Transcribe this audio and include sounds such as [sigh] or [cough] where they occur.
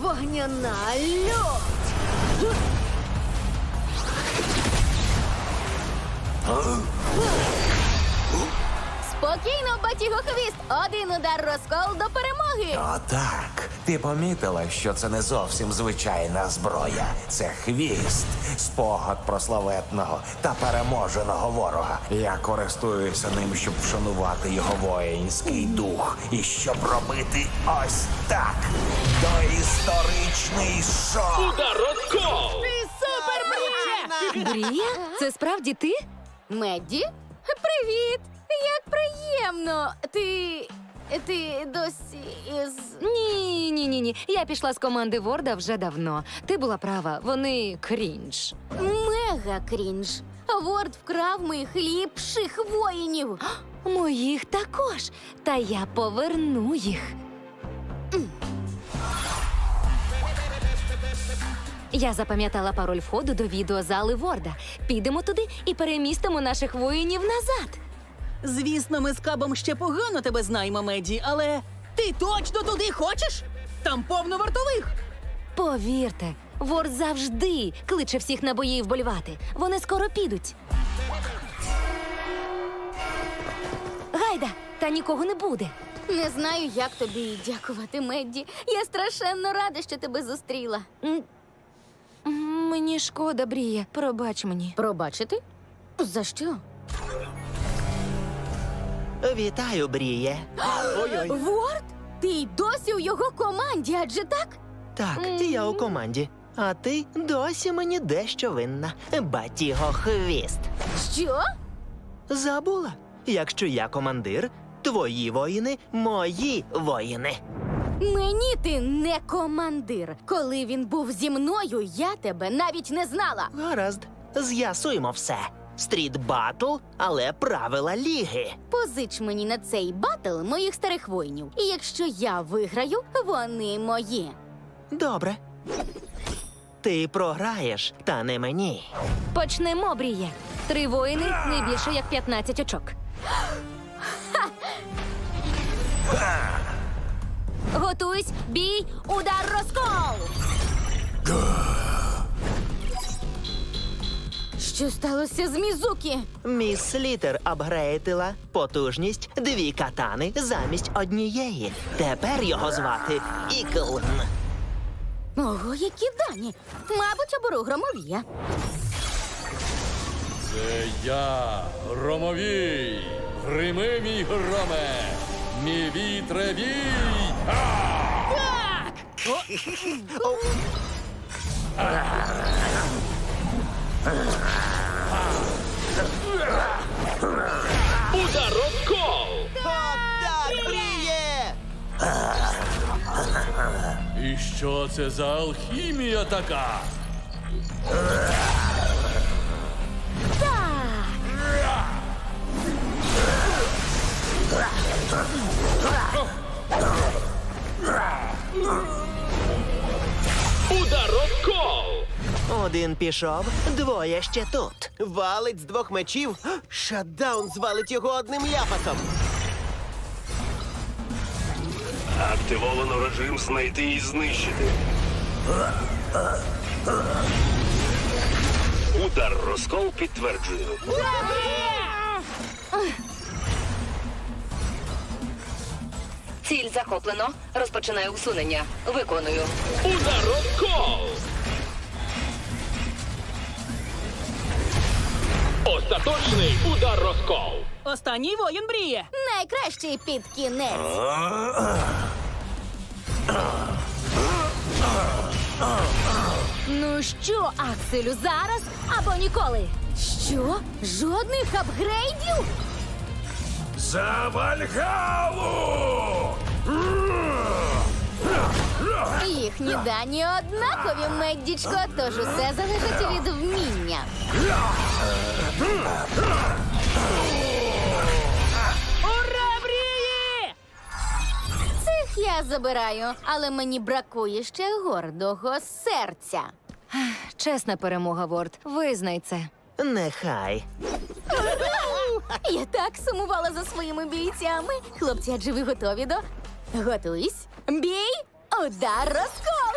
Вогняна льот! Спокійно, батігохвіст! Один удар розкол до перемоги! Отак. Ти помітила, що це не зовсім звичайна зброя. Це хвіст, спогад про славетного та переможеного ворога. Я користуюся ним, щоб вшанувати його воїнський дух і щоб робити ось так. Доісторичний шок. Удар розкол! Брія? Це справді ти? Медді? Привіт! Як приємно! Ти. Ти досі із. Ні, ні, ні, ні. Я пішла з команди Ворда вже давно. Ти була права, вони крінж. Мега крінж. Ворд вкрав моїх ліпших воїнів. Моїх також. Та я поверну їх. Я запам'ятала пароль входу до відеозали Ворда. Підемо туди і перемістимо наших воїнів назад. Звісно, ми з кабом ще погано тебе знаємо, Меді, але ти точно туди хочеш? Там повно вартових. Повірте, Ворд завжди кличе всіх на бої вболівати. Вони скоро підуть. Гайда, та нікого не буде. Не знаю, як тобі дякувати, Медді. Я страшенно рада, що тебе зустріла. М, Мені шкода, Брія. Пробач мені. Пробачити? За що? Вітаю, Бріє. [gasps] Ворд? Ти й досі у його команді, адже так? Так, я у команді. А ти досі мені дещо винна. Батіго хвіст. Що? Забула? Якщо я командир, твої воїни мої воїни. Мені ти не командир. Коли він був зі мною, я тебе навіть не знала. Гаразд, з'ясуємо все. Стріт батл, але правила ліги. Позич мені на цей батл моїх старих воїнів. І якщо я виграю, вони мої. Добре. Ти програєш, та не мені. Почнемо, Бріє. Три воїни не більше як 15 очок. Готуйсь, бій, удар, розкол! Що сталося з Мізукі? Міс Літер апгрейдила потужність дві катани замість однієї. Тепер його звати Іклн. Ого, які дані. Мабуть, оберу громовія. Це я, громовій! Грими, мій громе! Мій вітре вій! Удар розкол! Так, Бріє! І що це за алхімія така? Один пішов, двоє ще тут. Валить з двох мечів. Шатдаун звалить його одним ляпасом. Активовано режим знайти і знищити. Удар розкол підтверджую. Ціль захоплено. Розпочинаю усунення. Виконую. Удар розкол! Остаточний удар розкол! Останній воїн Бріє. Найкращий під кінець. Ну що, Акселю, зараз або ніколи? Що? Жодних апгрейдів? За Вальгалу! Їхні дані однакові, меддічко, тож усе залежить від вміння. Ура, Бріє! Цих я забираю, але мені бракує ще гордого серця. Чесна перемога, Ворд. Визнай це. Нехай. Я так сумувала за своїми бійцями. Хлопці, адже ви готові до. Готуйсь. Бій! Удар розкол!